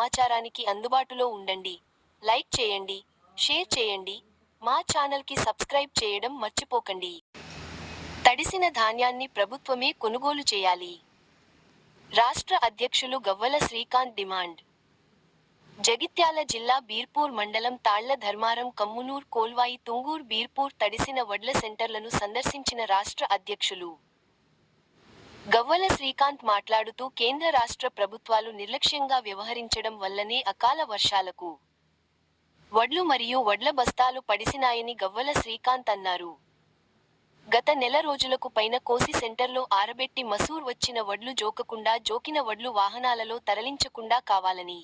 సమాచారానికి అందుబాటులో ఉండండి. లైక్ చేయండి షేర్ చేయండి మా ఛానల్కి సబ్స్క్రైబ్ చేయడం మర్చిపోకండి. తడిసిన ధాన్యాన్ని ప్రభుత్వమే కొనుగోలు చేయాలి. రాష్ట్ర అధ్యక్షులు గవ్వల శ్రీకాంత్ డిమాండ్. జగిత్యాల జిల్లా బీర్పూర్ మండలం తాళ్ళ ధర్మారం కమ్మునూర్ కోల్వాయి తుంగూర్ బీర్పూర్ తడిసిన వడ్ల సెంటర్లను సందర్శించిన రాష్ట్ర అధ్యక్షులు గవ్వల శ్రీకాంత్ మాట్లాడుతూ కేంద్ర రాష్ట్ర ప్రభుత్వాలు నిర్లక్ష్యంగా వ్యవహరించడం వల్లనే అకాల వర్షాలకు వడ్లు మరియు వడ్ల బస్తాలు పడిసినాయని గవ్వల శ్రీకాంత్ అన్నారు. గత నెల రోజులకు పైన కోసి సెంటర్లో ఆరబెట్టి మసూర్ వచ్చిన వడ్లు జోకకుండా జోకిన వడ్లు వాహనాలలో తరలించకుండా కావాలని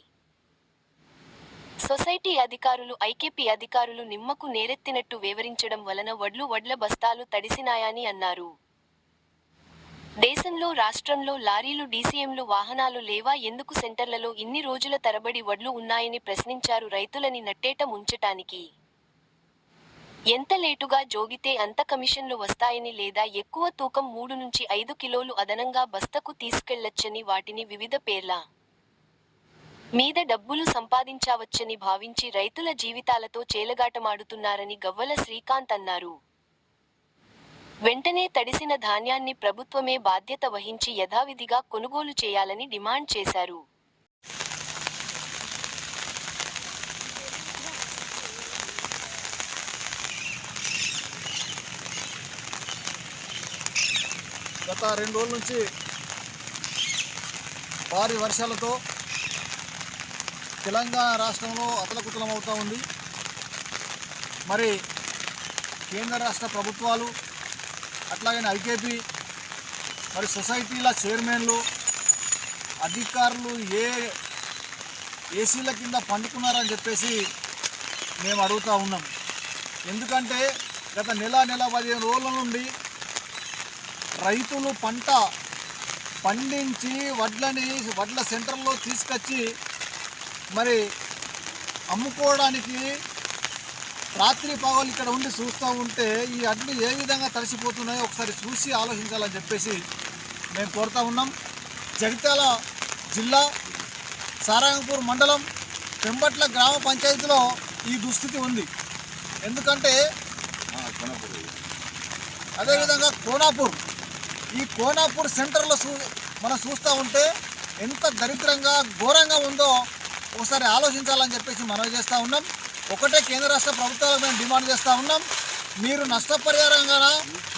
సొసైటీ అధికారులు ఐకేపీ అధికారులు నిమ్మకు నేరెత్తినట్టు వివరించడం వలన వడ్లు వడ్ల బస్తాలు తడిసినాయని అన్నారు. దేశంలో రాష్ట్రంలో లారీలు డీసీఎంలు వాహనాలు లేవా? ఎందుకు సెంటర్లలో ఇన్ని రోజుల తరబడి వడ్లు ఉన్నాయని ప్రశ్నించారు రైతులని నట్టేట ముంచటానికి. ఎంత లేటుగా జోగితే అంత కమిషన్లు వస్తాయని లేదా ఎక్కువ తూకం మూడు నుంచి ఐదు కిలోలు అదనంగా బస్తకు తీసుకెళ్ళొచ్చని వాటిని వివిధ పేర్ల మీద డబ్బులు సంపాదించావచ్చని భావించి రైతుల జీవితాలతో చేలగాటమాడుతున్నారని గవ్వల శ్రీకాంత్ అన్నారు. వెంటనే తడిసిన ధాన్యాన్ని ప్రభుత్వమే బాధ్యత వహించి యథావిధిగా కొనుగోలు చేయాలని డిమాండ్ చేశారు. గత రెండు రోజుల నుంచి భారీ వర్షాలతో తెలంగాణ రాష్ట్రంలో అతలకుతలం అవుతూ ఉంది. మరి కేంద్ర రాష్ట్ర ప్రభుత్వాలు అట్లాగే ఐకేపీ మరి సొసైటీల చైర్మన్లు అధికారులు ఏ ఏసీల కింద పండుకున్నారని చెప్పేసి మేము అడుగుతూ ఉన్నాం. ఎందుకంటే గత నెల నెల పదిహేను రోజుల నుండి రైతులు పంట పండించి వడ్లని వడ్ల సెంటర్లో తీసుకొచ్చి మరి అమ్ముకోవడానికి రాత్రి పగలు ఇక్కడ ఉండి చూస్తూ ఉంటే ఈ అడ్లు ఏ విధంగా తడిసిపోతున్నాయో ఒకసారి చూసి ఆలోచించాలని చెప్పేసి మేము కోరుతా ఉన్నాం. జగిత్యాల జిల్లా సారంగపూర్ మండలం పెంబట్ల గ్రామ పంచాయతీలో ఈ దుస్థితి ఉంది. ఎందుకంటే అదేవిధంగా కోనాపూర్ ఈ కోనాపూర్ సెంటర్లో చూ మనం చూస్తూ ఉంటే ఎంత దరిద్రంగా ఘోరంగా ఉందో ఒకసారి ఆలోచించాలని చెప్పేసి మనం చేస్తూ ఉన్నాం. ఒకటే కేంద్ర రాష్ట్ర ప్రభుత్వాలకు మేము డిమాండ్ చేస్తూ ఉన్నాం. మీరు నష్టపరిహారంగా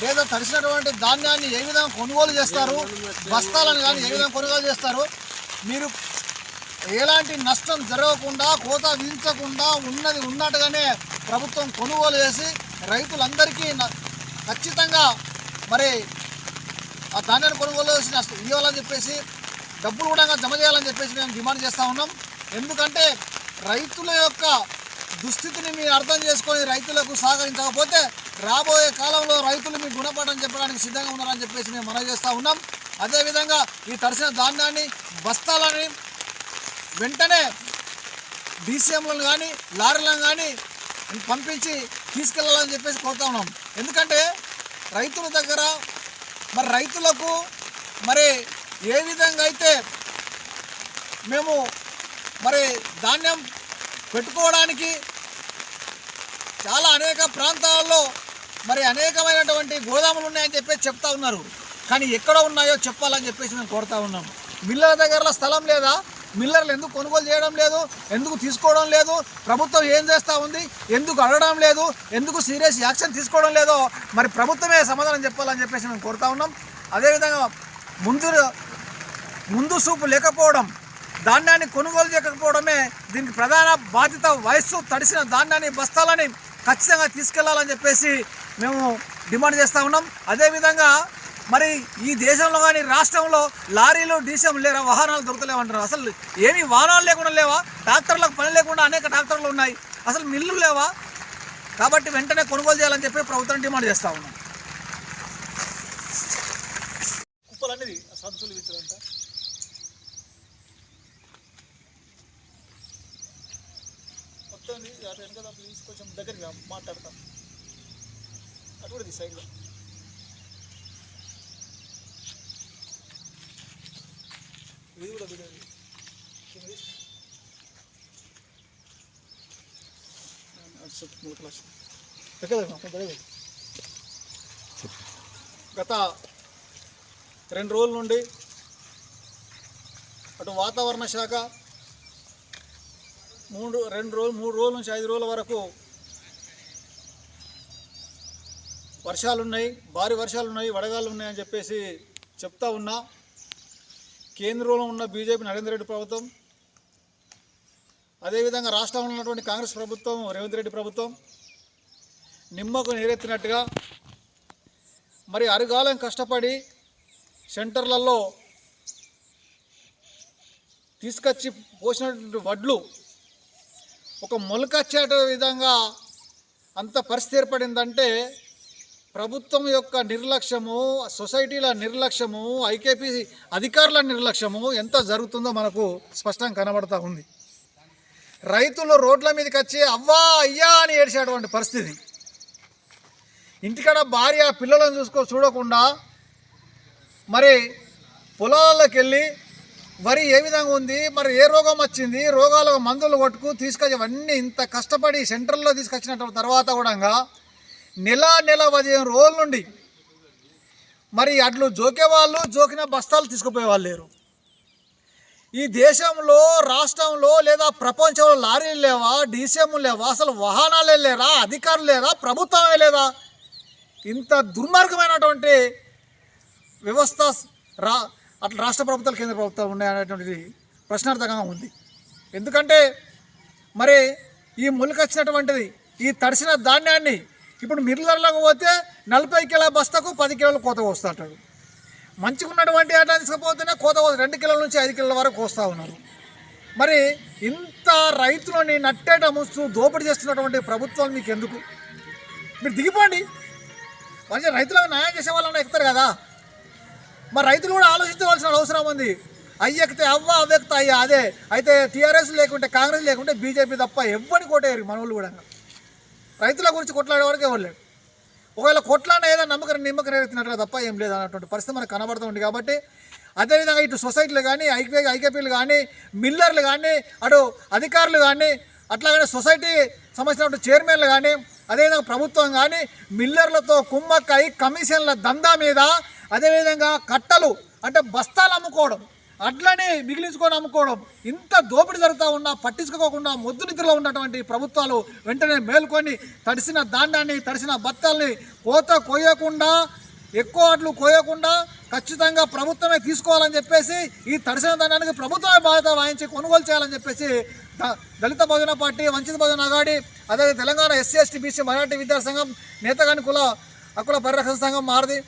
లేదా తడిసినటువంటి ధాన్యాన్ని ఏ విధంగా కొనుగోలు చేస్తారు? బస్తాలను కానీ ఏ విధంగా కొనుగోలు చేస్తారు? మీరు ఎలాంటి నష్టం జరగకుండా కోత విధించకుండా ఉన్నది ఉన్నట్టుగానే ప్రభుత్వం కొనుగోలు చేసి రైతులందరికీ న- ఖచ్చితంగా మరి ఆ ధాన్యాన్ని కొనుగోలు చేసి నష్టం ఇవ్వాలని చెప్పేసి డబ్బులు కూడా జమ చేయాలని చెప్పేసి మేము డిమాండ్ చేస్తూ ఉన్నాం. ఎందుకంటే రైతుల యొక్క దుస్థితిని మీరు అర్థం చేసుకొని రైతులకు సహకరించకపోతే రాబోయే కాలంలో రైతులు మీ గుణపడని చెప్పడానికి సిద్ధంగా ఉన్నారని చెప్పేసి మేము మనవి చేస్తూ ఉన్నాం. అదేవిధంగా ఈ తడిసిన ధాన్యాన్ని బస్తాలని వెంటనే డీసీఎంలను కానీ లారీలను కానీ పంపించి తీసుకెళ్ళాలని చెప్పేసి కోరుతా ఉన్నాం. ఎందుకంటే రైతుల దగ్గర మరి రైతులకు మరి ఏ విధంగా అయితే మేము మరి ధాన్యం పెట్టుకోవడానికి చాలా అనేక ప్రాంతాల్లో మరి అనేకమైనటువంటి గోదాములు ఉన్నాయని చెప్పేసి చెప్తా ఉన్నారు. కానీ ఎక్కడ ఉన్నాయో చెప్పాలని చెప్పేసి మేము కోరుతా ఉన్నాం. మిల్లర్ దగ్గరలో స్థలం లేదా? మిల్లర్లు ఎందుకు కొనుగోలు చేయడం లేదు? ఎందుకు తీసుకోవడం లేదు? ప్రభుత్వం ఏం చేస్తూ ఉంది? ఎందుకు అడగడం లేదు? ఎందుకు సీరియస్ యాక్షన్ తీసుకోవడం లేదో మరి ప్రభుత్వమే సమాధానం చెప్పాలని చెప్పేసి మేము కోరుతా ఉన్నాం. అదేవిధంగా ముందు ముందు చూపు లేకపోవడం ధాన్యాన్ని కొనుగోలు చేయకపోవడమే దీనికి ప్రధాన బాధ్యత వయస్సు తడిసిన ధాన్యాన్ని బస్తాలని ఖచ్చితంగా తీసుకెళ్ళాలని చెప్పేసి మేము డిమాండ్ చేస్తూ ఉన్నాం. అదేవిధంగా మరి ఈ దేశంలో కానీ రాష్ట్రంలో లారీలు డీసీఎం లేరా వాహనాలు దొరకలేవంటారు అసలు ఏమీ వాహనాలు లేకుండా లేవా? ట్రాక్టర్లకు పని లేకుండా అనేక ట్రాక్టర్లు ఉన్నాయి. అసలు మిల్లు లేవా? కాబట్టి వెంటనే కొనుగోలు చేయాలని చెప్పి ప్రభుత్వం డిమాండ్ చేస్తూ ఉన్నాం. కుప్పలనేది సంతులు అటు కదా ప్లీజ్ కొంచెం దగ్గరికి రా, మాట్లాడతాం. అటు కూడా సైడ్లో ఇది కూడా వీడియో గత రెండు రోజుల నుండి అటు వాతావరణ శాఖ మూడు రెండు రోజులు మూడు రోజుల నుంచి ఐదు రోజుల వరకు వర్షాలు ఉన్నాయి భారీ వర్షాలు ఉన్నాయి వడగాలు ఉన్నాయని చెప్పేసి చెప్తా ఉన్నా. కేంద్రంలో ఉన్న బీజేపీ నరేంద్ర రెడ్డి ప్రభుత్వం అదేవిధంగా రాష్ట్రంలో ఉన్నటువంటి కాంగ్రెస్ ప్రభుత్వం రేవంత్ రెడ్డి ప్రభుత్వం నిమ్మకు నీరెత్తినట్టుగా మరి అరుగాలం కష్టపడి సెంటర్లలో తీసుకొచ్చి పోసినటువంటి వడ్లు ఒక మొలకొచ్చేట విధంగా అంత పరిస్థితి ఏర్పడిందంటే ప్రభుత్వం యొక్క నిర్లక్ష్యము సొసైటీల నిర్లక్ష్యము ఐకేపీ అధికారుల నిర్లక్ష్యము ఎంత జరుగుతుందో మనకు స్పష్టంగా కనబడతా ఉంది. రైతులు రోడ్ల మీదకి వచ్చి అవ్వా అయ్యా అని ఏడ్చేటువంటి పరిస్థితి. ఇంటికాడ భార్య పిల్లలను చూసుకో చూడకుండా మరి పొలాల్లోకి వెళ్ళి వరి ఏ విధంగా ఉంది? మరి ఏ రోగం వచ్చింది? రోగాలకు మందులు కొట్టుకు తీసుకొచ్చి అవన్నీ ఇంత కష్టపడి సెంటర్లో తీసుకొచ్చిన తర్వాత కూడా నెల నెల పదిహేను రోజుల నుండి మరి అట్లు జోకే వాళ్ళు జోకిన బస్తాలు తీసుకుపోయేవాళ్ళు లేరు. ఈ దేశంలో రాష్ట్రంలో లేదా ప్రపంచంలో లారీలు లేవా? డీసీఎంలు లేవా? అసలు వాహనాలే లేరా? అధికారులు లేరా? ప్రభుత్వమే లేదా? ఇంత దుర్మార్గమైనటువంటి వ్యవస్థ రా అట్లా రాష్ట్ర ప్రభుత్వాలు కేంద్ర ప్రభుత్వాలు ఉన్నాయనేటువంటిది ప్రశ్నార్థకంగా ఉంది. ఎందుకంటే మరి ఈ మొలకొచ్చినటువంటిది ఈ తడిసిన ధాన్యాన్ని ఇప్పుడు మిర్లర్లకు పోతే నలభై కిలో బస్తాకు పది కిలోలు కోత వస్తుంటాడు మంచిగా ఉన్నటువంటి ఆట తీసుకుపోతేనే కోత కోత- రెండు కిలోల నుంచి ఐదు కిలోల వరకు కోస్తూ ఉన్నారు. మరి ఇంత రైతులని నట్టేట ముస్తూ దోపిడీ చేస్తున్నటువంటి ప్రభుత్వాలు మీకు ఎందుకు మీరు దిగిపోండి. మంచిగా రైతులకు న్యాయం చేసే వాళ్ళని ఎక్కుతారు కదా. మరి రైతులు కూడా ఆలోచించవలసిన అవసరం ఉంది. అయ్యెక్కితే అవ్వ అవ్వెక్తే అయ్యా. అదే అయితే టీఆర్ఎస్ లేకుంటే కాంగ్రెస్ లేకుంటే బీజేపీ తప్ప ఎవ్వని కొట్టేయరు మన వాళ్ళు కూడా. రైతుల గురించి కొట్లాడే వరకు ఎవరు ఒకవేళ కొట్లాడిన ఏదైనా నమ్మకం నిమ్మకం రేరెత్తినట్టుగా తప్ప ఏం లేదు అన్నటువంటి పరిస్థితి మనకు కనబడుతుంది కాబట్టి అదేవిధంగా ఇటు సొసైటీలు కానీ ఐకే ఐకేపీలు కానీ మిల్లర్లు కానీ అటు అధికారులు కానీ అట్లాగనే సొసైటీ సంబంధించినటువంటి చైర్మన్లు కానీ అదేవిధంగా ప్రభుత్వం కానీ మిల్లర్లతో కుమ్మక్కై కమిషన్ల దందా మీద అదేవిధంగా కట్టలు అంటే బస్తాలు అమ్ముకోవడం అట్లనే మిగిలించుకొని అమ్ముకోవడం ఇంత దోపిడీ జరుగుతూ ఉన్నా పట్టించుకోకుండా మొద్దు నిద్రలో ఉన్నటువంటి ప్రభుత్వాలు వెంటనే మేల్కొని తడిసిన ధాన్యాన్ని తడిసిన బత్తాల్ని కోత కోయకుండా ఎక్కువ అట్లు కోయకుండా ఖచ్చితంగా ప్రభుత్వమే తీసుకోవాలని చెప్పేసి ఈ తడిసిన ధనానికి ప్రభుత్వమే బాధ్యత వాయించి కొనుగోలు చేయాలని చెప్పేసి ద- దళిత భోజన పార్టీ వంచిత భోజన అగాడి అదే Telangana SC ST BC Marathi విద్యా సంఘం నేతగాని కుల అకుల పరిరక్షణ సంఘం మారది.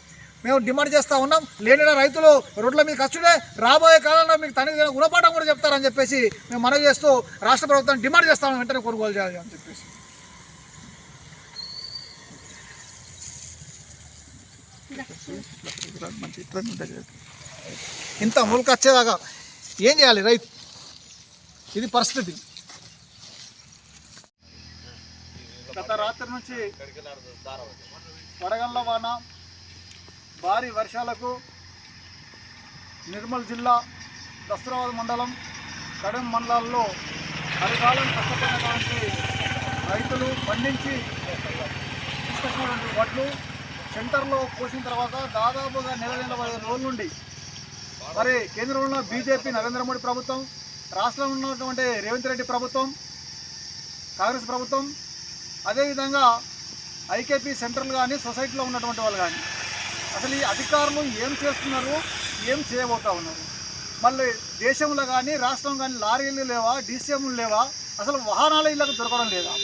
మేము డిమాండ్ చేస్తూ ఉన్నాం. లేని రైతులు రోడ్ల మీద ఖర్చుడే రాబోయే కాలంలో మీకు తనకి గుణపాఠం కూడా చెప్తారని చెప్పేసి మేము మనవి చేస్తూ రాష్ట్ర ప్రభుత్వం డిమాండ్ చేస్తామని వెంటనే కొనుగోలు ఇంత ములక వచ్చేదాకా ఏం చేయాలి రైతు? ఇది పరిస్థితి. గత రాత్రి నుంచి వడగండ్ల వాన భారీ వర్షాలకు నిర్మల్ జిల్లా దసరాబాద్ మండలం కడెం మండలాల్లో అరికాలం కష్టపడినటువంటి రైతులు పండించి తీసుకొచ్చినటువంటి వడ్లు సెంటర్లో పోసిన తర్వాత దాదాపుగా నెల నెలభై రోజుల నుండి మరి కేంద్రంలో ఉన్న బీజేపీ నరేంద్ర మోడీ ప్రభుత్వం రాష్ట్రంలో ఉన్నటువంటి రేవంత్ రెడ్డి ప్రభుత్వం కాంగ్రెస్ ప్రభుత్వం అదేవిధంగా ఐకేపీ సెంటర్లు కానీ సొసైటీలో ఉన్నటువంటి వాళ్ళు కానీ అసలు ఈ అధికారులు ఏం చేస్తున్నారు ఏం చేయబోతా ఉన్నారు? మళ్ళీ దేశంలో కానీ రాష్ట్రం కానీ లారీలు లేవా డీసీఎంలు లేవా? అసలు వాహనాలు ఇళ్ళకు దొరకడం లేదా?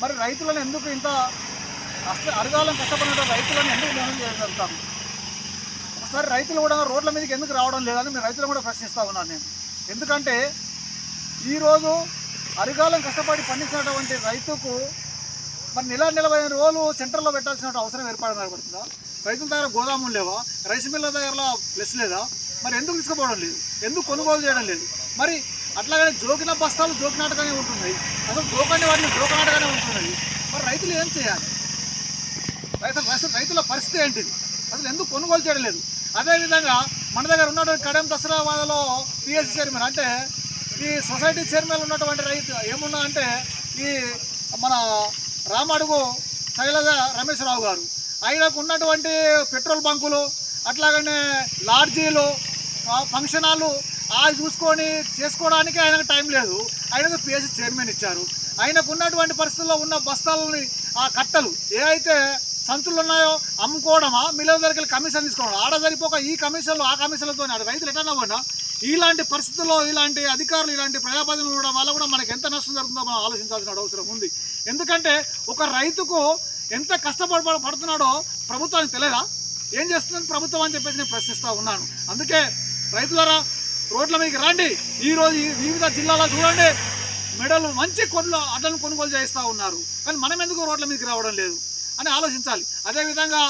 మరి రైతులను ఎందుకు ఇంత కష్ట అరగాలం కష్టపడిన రైతులను ఎందుకు మోసం చేయగలుగుతాము ఒకసారి రైతులు కూడా రోడ్ల మీదకి ఎందుకు రావడం లేదని మేము రైతులు కూడా ప్రశ్నిస్తూ ఉన్నాను నేను. ఎందుకంటే ఈరోజు అరిగాలం కష్టపడి పండించినటువంటి రైతుకు మరి నెల నలభై రోజులు సెంటర్లో పెట్టాల్సిన అవసరం ఏర్పడడం ఏర్పడుతుందా? రైతుల దగ్గర గోదాములు లేవా? రైస్ మిల్ల దగ్గర ప్లస్ లేదా? మరి ఎందుకు తీసుకుపోవడం లేదు? ఎందుకు కొనుగోలు చేయడం లేదు? మరి అట్లాగనే జోకిన బస్తాలు జోకినాటగానే ఉంటున్నాయి. అసలు జోకండి వాటిని జోకనాటగానే ఉంటున్నాయి. మరి రైతులు ఏం చేయాలి? రైతుల అసలు రైతుల పరిస్థితి ఏంటిది అసలు ఎందుకు కొనుగోలు చేయడం లేదు అదేవిధంగా మన దగ్గర ఉన్నటువంటి కడెం వాదలో పిఎస్సి చైర్మన్ అంటే ఈ సొసైటీ చైర్మన్ ఉన్నటువంటి రైతు ఏమున్నా అంటే ఈ మన రామడుగు శైలజ రమేశ్వరరావు గారు. ఆయనకు ఉన్నటువంటి పెట్రోల్ బంకులు అట్లాగనే లాడ్జీలు ఫంక్షన్ హాలు అవి చూసుకొని చేసుకోవడానికి ఆయనకు టైం లేదు. ఆయనకు పిఎస్సి చైర్మన్ ఇచ్చారు. ఆయనకు ఉన్నటువంటి పరిస్థితుల్లో ఉన్న బస్తాలని ఆ కట్టలు ఏ అయితే సంచులు ఉన్నాయో అమ్ముకోవడమా? మిల్లల దగ్గర కమిషన్ తీసుకోవడం ఆడ సరిపోక ఈ కమిషన్లు ఆ కమిషన్లతో రైతులు ఎట్లా పోయినా ఇలాంటి పరిస్థితుల్లో ఇలాంటి అధికారులు ఇలాంటి ప్రజాప్రతినిధులు ఉండడం వల్ల కూడా మనకి ఎంత నష్టం జరుగుతుందో మనం ఆలోచించాల్సిన అవసరం ఉంది. ఎందుకంటే ఒక రైతుకు ఎంత కష్టపడ పడుతున్నాడో ప్రభుత్వానికి తెలియదా? ఏం చేస్తుంది ప్రభుత్వం అని చెప్పేసి నేను ప్రశ్నిస్తూ ఉన్నాను. అందుకే రైతులరా రోడ్ల మీకు రండి. ఈరోజు వివిధ జిల్లాలో చూడండి. మెడలు మంచి కొట్లు అడ్డను కొనుగోలు చేస్తూ ఉన్నారు. కానీ మనం ఎందుకు రోడ్ల మీదకి రావడం లేదు? అని ఆలోచించాలి. అదేవిధంగా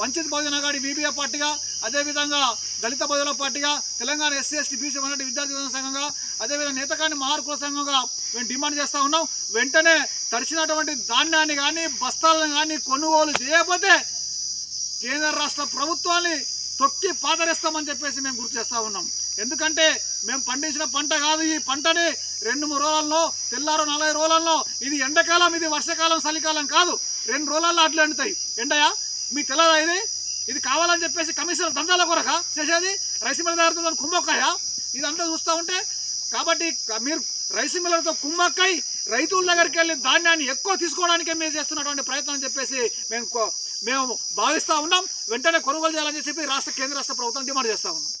వంచిత్ బహుజన గాడి బీబీఏ పార్టీగా అదేవిధంగా దళిత బహుజన పార్టీగా తెలంగాణ ఎస్సీ ఎస్టీ బీసీ ఉన్నటువంటి విద్యార్థి సంఘంగా అదేవిధంగా నేతకాని మహార్కుల సంఘంగా మేము డిమాండ్ చేస్తూ ఉన్నాం. వెంటనే తడిచినటువంటి ధాన్యాన్ని కానీ బస్తాలను కానీ కొనుగోలు చేయకపోతే కేంద్ర రాష్ట్ర ప్రభుత్వాన్ని తొక్కి పాదరిస్తామని చెప్పేసి మేము గుర్తు చేస్తూ ఉన్నాం. ఎందుకంటే మేము పండించిన పంట కాదు ఈ పంటని రెండు మూడు రోజులలో తెల్లారు నలభై రోజులలో ఇది ఎండాకాలం ఇది వర్షాకాలం చలికాలం కాదు. రెండు రోజులలో అట్లా ఎండుతాయి ఎండయా మీ తెలియదా ఇది? ఇది కావాలని చెప్పేసి కమిషనర్ దందాల కొరక చేసేది? రైస్ మిల్ దగ్గరతో కుంభకాయ ఇదంతా చూస్తూ ఉంటే కాబట్టి మీరు రైస్ మిల్లర్తో కుమ్మక్కై రైతుల దగ్గరికి వెళ్ళి ధాన్యాన్ని ఎక్కువ తీసుకోవడానికే మేము చేస్తున్నటువంటి ప్రయత్నం అని చెప్పేసి మేము కో- మేము భావిస్తూ ఉన్నాం. వెంటనే కొనుగోలు చేయాలని చెప్పి రాష్ట్ర కేంద్ర రాష్ట్ర ప్రభుత్వం డిమాండ్ చేస్తూ ఉన్నాం.